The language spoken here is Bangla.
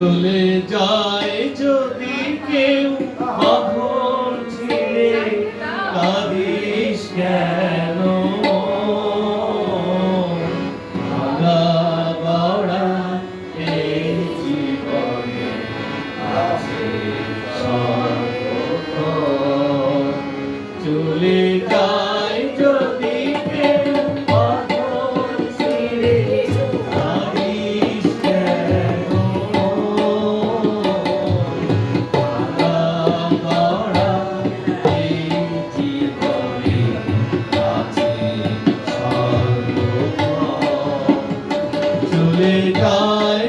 চলে যায় যদি কেউ বাঁধন ছিলে কাঁদিস কেন। চলে যায় চলে যায়।